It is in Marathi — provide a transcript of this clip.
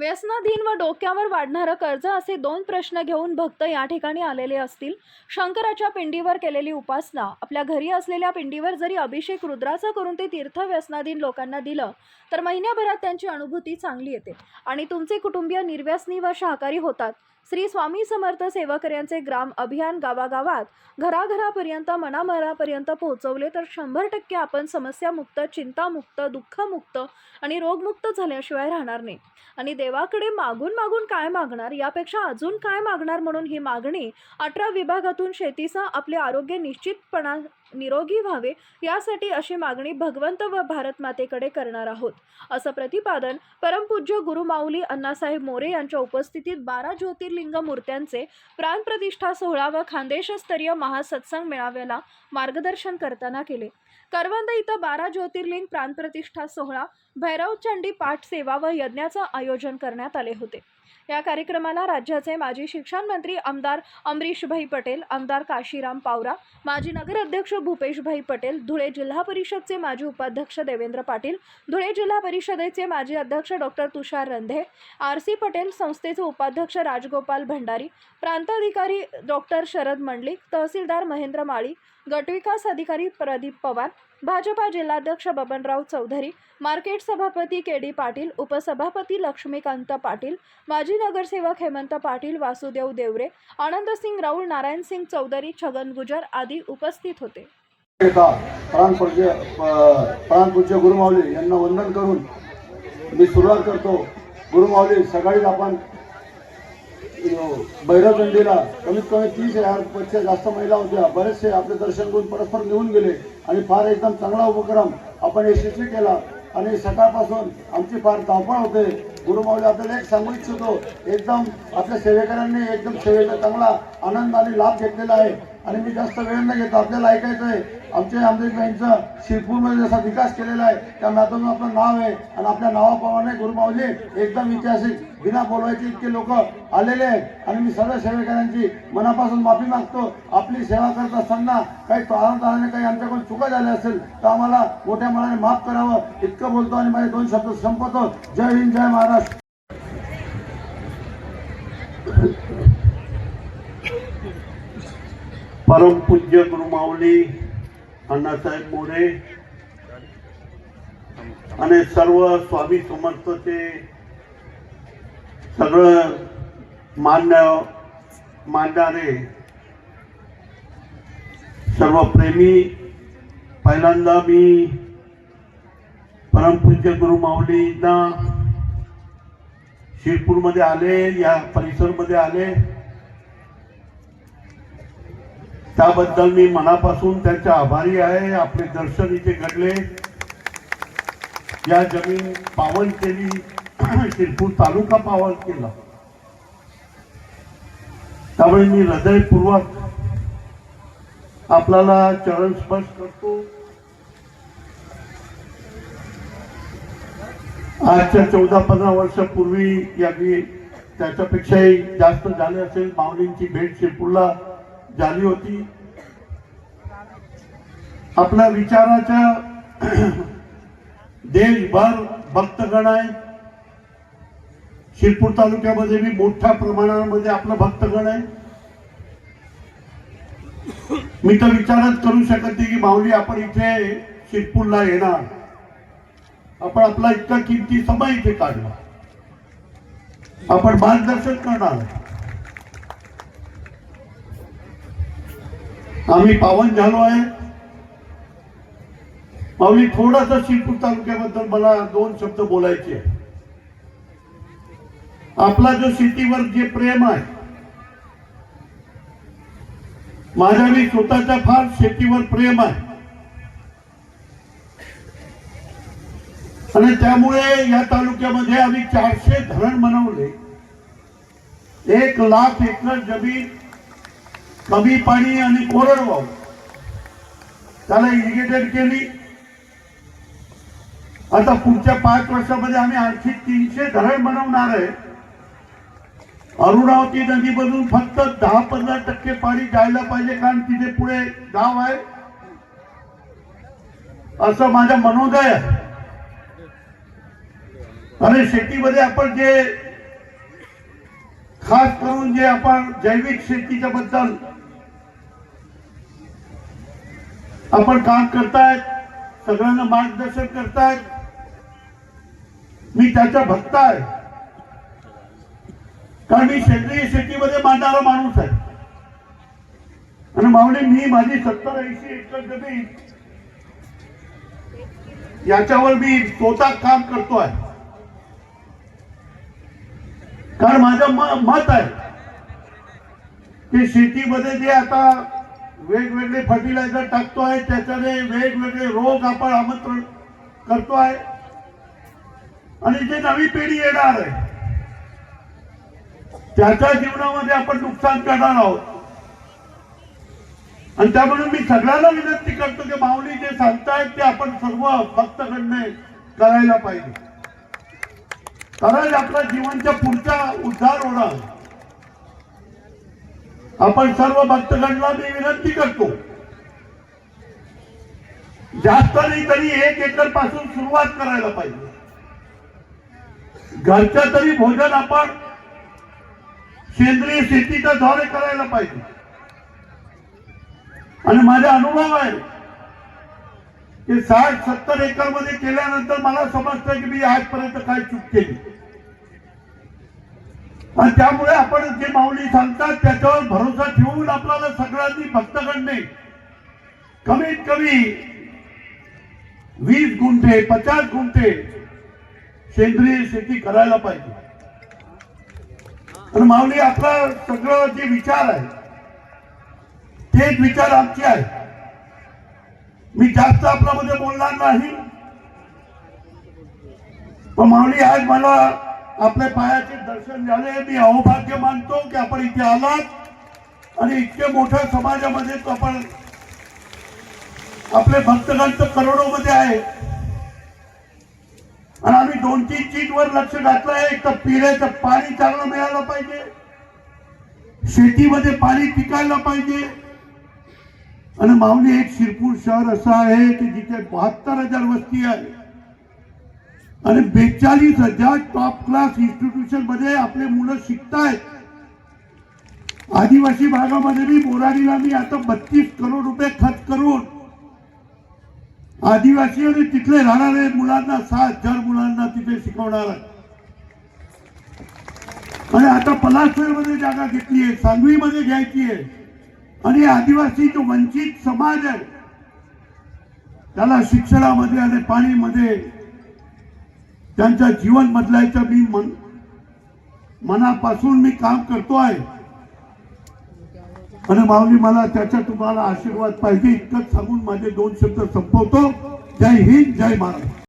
व्यसनाधीन व डोक्यावर वाढणारं कर्ज असे दोन प्रश्न घेऊन भक्त या ठिकाणी आलेले असतील. शंकराच्या पिंडीवर केलेली उपासना आपल्या घरी असलेल्या पिंडीवर जरी अभिषेक रुद्राचा करून ते तीर्थ व्यसनाधीन लोकांना दिलं तर महिन्याभरात त्यांची अनुभूती चांगली येते. आणि तुमचे कुटुंबीय निर्व्यसनी व शाकाहारी होतात. श्री स्वामी समर्थ सेवकऱ्यांचे ग्राम अभियान गावागावात घराघरापर्यंत मनामनापर्यंत पोहोचवले तर शंभर टक्के आपण समस्यामुक्त चिंतामुक्त दुःखमुक्त आणि रोगमुक्त झाल्याशिवाय राहणार नाही. आणि देवाकडे मागून मागून काय मागणार? यापेक्षा अजून काय मागणार म्हणून ही मागणी अठरा विभागातून शेतीसह आपले आरोग्य निश्चितपणा निरोगी व्हावे यासाठी अशी मागणी भगवंत व भारत मातेकडे करणार आहोत. असं प्रतिपादन परमपूज्य गुरुमाऊली अण्णासाहेब मोरे यांच्या उपस्थितीत बारा ज्योतिर्लिंग मूर्त्यांचे प्राणप्रतिष्ठा सोहळा व खानदेशस्तरीय महासत्संग मेळाव्याला मार्गदर्शन करताना केले. करवंद इथं बारा ज्योतिर्लिंग प्राणप्रतिष्ठा सोहळा भैरवचंडी पाठ सेवा व यज्ञाचं आयोजन करण्यात आले होते. या कार्यक्रमाला राज्याचे माजी शिक्षण मंत्री आमदार अमरीशभाई पटेल आमदार काशीराम पावरा माजी नगराध्यक्ष भूपेशभाई पटेल धुळे जिल्हा परिषदचे माजी उपाध्यक्ष देवेंद्र पाटील धुळे जिल्हा परिषदेचे माजी अध्यक्ष doctor Tushar Randhe R C Patel संस्थेचे उपाध्यक्ष राजगोपाल भंडारी प्रांताधिकारी डॉक्टर शरद मंडलिक तहसीलदार महेंद्र माळी गटविकास अधिकारी प्रदीप पवार भाजपा जिल्हाध्यक्ष बबनराव चौधरी मार्केट सभापती के डी पाटील उपसभापती लक्ष्मीकांत पाटील माजी नगरसेवक हेमंत पाटील वासुदेव देवरे आनंदसिंग राऊळ नारायणसिंग चौधरी छगन गुजर आदी उपस्थित होते. प्राणपूज्य प्राणपूज्य यांना वंदन करून मी सुरुवात करतो. गुरुमावली सकाळीच आपण भैरवचंडीला कमीत कमी तीसपेक्षा जास्त महिला होत्या. बरेचसे आपले दर्शन करून परस्पर निघून गेले आणि फार एकदम चांगला उपक्रम आपण यशस्वी केला. आणि सकाळपासून आमची फार धावपळ होते. गुरुमाऊली आपल्याला एक सांगू इच्छितो एकदम आपल्या सेवेकऱ्यांनी एकदम सेवेचा चांगला आनंद आणि लाभ घेतलेला आहे. आणि मी जास्त वेळ न घेतो. आपल्याला ऐकायचं आहे. आमच्या आंबेडकरांचं शिरपूरमध्ये जसा विकास केलेला आहे त्या माध्यमातून आपलं नाव आहे आणि आपल्या नावाप्रमाणे गुरुमावजी एकदम ऐतिहासिक बिना बोलवायचे इतके लोक आलेले आहेत. आणि मी सर्व सेवेकऱ्यांची मनापासून माफी मागतो. आपली सेवा करत असताना काही तारणाने काही आमच्याकडून चुका झाल्या असेल तर आम्हाला मोठ्या मनाने माफ करावं. इतकं बोलतो आणि माझे दोन शब्द संपवतो. जय हिंद जय महाराष्ट्र. परमपूज्य गुरुमाऊली अण्णासाहेब मोरे आणि सर्व स्वामी समर्थचे सगळं मान्य मानणारे सर्व प्रेमी पहिल्यांदा मी परमपूज्य गुरुमाऊलींना शिरपूरमध्ये आले या परिसरमध्ये आले. त्याबद्दल मी मनापासून त्यांच्या आभारी आहे. आपले दर्शन इथे घडले. या जमीन पावन केली. शिरपूर तालुका पावन केला. त्यामुळे मी हृदयपूर्वक आपल्याला चरण स्पर्श करतो. आजच्या चौदा पंधरा वर्षापूर्वी या मी त्याच्यापेक्षाही जास्त झाले असेल. माऊलींची भेट शिरपूरला झाली होती. आपल्या विचाराच्या देशभर भक्तगण आहे शिरपूर तालुक्यामध्ये बी मोठ्या प्रमाणामध्ये आपलं भक्तगण आहे. मी तर विचारच करू शकत नाही की माऊली आपण इथे शिरपूरला येणार. आपण आपला इतका किमती समय इथे काढला आपण मार्गदर्शन करणार. आम्ही पावन झालो आहे. आम्ही थोडासा शिरपूर तालुक्याबद्दल मला दोन शब्द बोलायचे आपला जो शेतीवर जे प्रेम आहे माझ्या मी स्वतःच्या फार शेतीवर प्रेम आहे. आणि त्यामुळे या तालुक्यामध्ये आम्ही चारशे धरण बनवले. एक लाख एकर जमीन कमी पाणी आणि कोरडवाहू. त्याला इरिगेटेड केली. आता पुढच्या पाच वर्षामध्ये आम्ही आणखी तीनशे धरण बनवणार आहे. अरुणावती नदीमधून फक्त दहा पंधरा टक्के पाणी जायला पाहिजे कारण तिथे पुढे गाव आहे. असं माझा मनोदय आहे. आणि शेतीमध्ये आपण जे खास करून जे आपण जैविक शेतीच्या बद्दल आपण काम करतायत सगळ्यांना मार्गदर्शन करतायत. मी त्याचा भक्त आहे. कारण मी सेंद्रिय शेतीमध्ये मांडणारा माणूस आहे. आणि माऊली मी माझी सत्तर ऐंशी एकर जमीन याच्यावर मी स्वतः काम करतोय. कारण माझं म- मत आहे की शेतीमध्ये जे आता वेगवेगळे फर्टिलायझर टाकतो आहे त्याच्याने वेगवेगळे रोग आपण आमंत्रण करतो आहे. आणि जे नवी पिढी येणार आहे त्याच्या जीवनामध्ये आपण नुकसान करणार आहोत. आणि त्यामुळे मी सगळ्यांना विनंती करतो की माऊली जे सांगतायत ते आपण सर्व भक्तगणने करायला पाहिजे. कारण आपल्या जीवनच्या पुढचा उद्धार होणार. आपण सर्व भक्तगणला मी विनंती करतो. जास्त नाही तरी एक एकरपासून सुरुवात करायला पाहिजे. घरच्या तरी भोजन आपण सेंद्रिय शेतीच्या द्वारे करायला पाहिजे. आणि माझा अनुभव आहे की साठ सत्तर एकरमध्ये केल्यानंतर मला समजतं की मी आजपर्यंत काय चूक केली. आणि त्यामुळे आपण जे माऊली सांगतात त्याच्यावर भरोसा ठेवून आपल्याला सगळ्यांनी भक्तगणने कमीत कमी वीस गुंठे पचास गुंठे सेंद्रिय शेती करायला पाहिजे. तर माऊली आपला सगळं जे विचार आहे तेच विचार आमचे आहे मी जास्त आपल्यामध्ये बोलणार नाही. पण माऊली आज मला आपल्या पायाचे दर्शन झाले. मी अहोभाग्य मानतो की आपण इथे आलात. आणि इतके मोठ्या समाजामध्ये आपण आपले भक्तगण तर करोडोमध्ये आहे. आणि आम्ही दोन तीन चीजवर लक्ष घातलं आहे. एक तर पिण्याचं पाणी चांगलं मिळालं पाहिजे. शेतीमध्ये पाणी पिकायला पाहिजे. आणि माऊली एक शिरपूर शहर असं आहे की जिथे बहात्तर हजार वस्ती आहे. आणि बेचाळीस हजार टॉप क्लास इन्स्टिट्यूशनमध्ये आपले मुलं शिकतायत. आदिवासी भागामध्ये मी बोराडीला मी आता बत्तीस करोड रुपये खर्च करून आदिवासी आणि तिथले राहणारे मुलांना सहा हजार मुलांना तिथे शिकवणार आहे. आणि आता पलासपूरमध्ये जागा घेतली आहे सांगवीमध्ये घ्यायची आहे. आणि आदिवासी जो वंचित समाज आहे त्याला शिक्षणामध्ये आणि पाणीमध्ये त्यांच्या जीवन बदलायचं मी मन मनापासून मी काम करतो आहे. आणि माऊली मला त्याच्या तुम्हाला आशीर्वाद पाहिजे इतकंच सांगून माझे दोन शब्द संपवतो. जय हिंद जय महाराज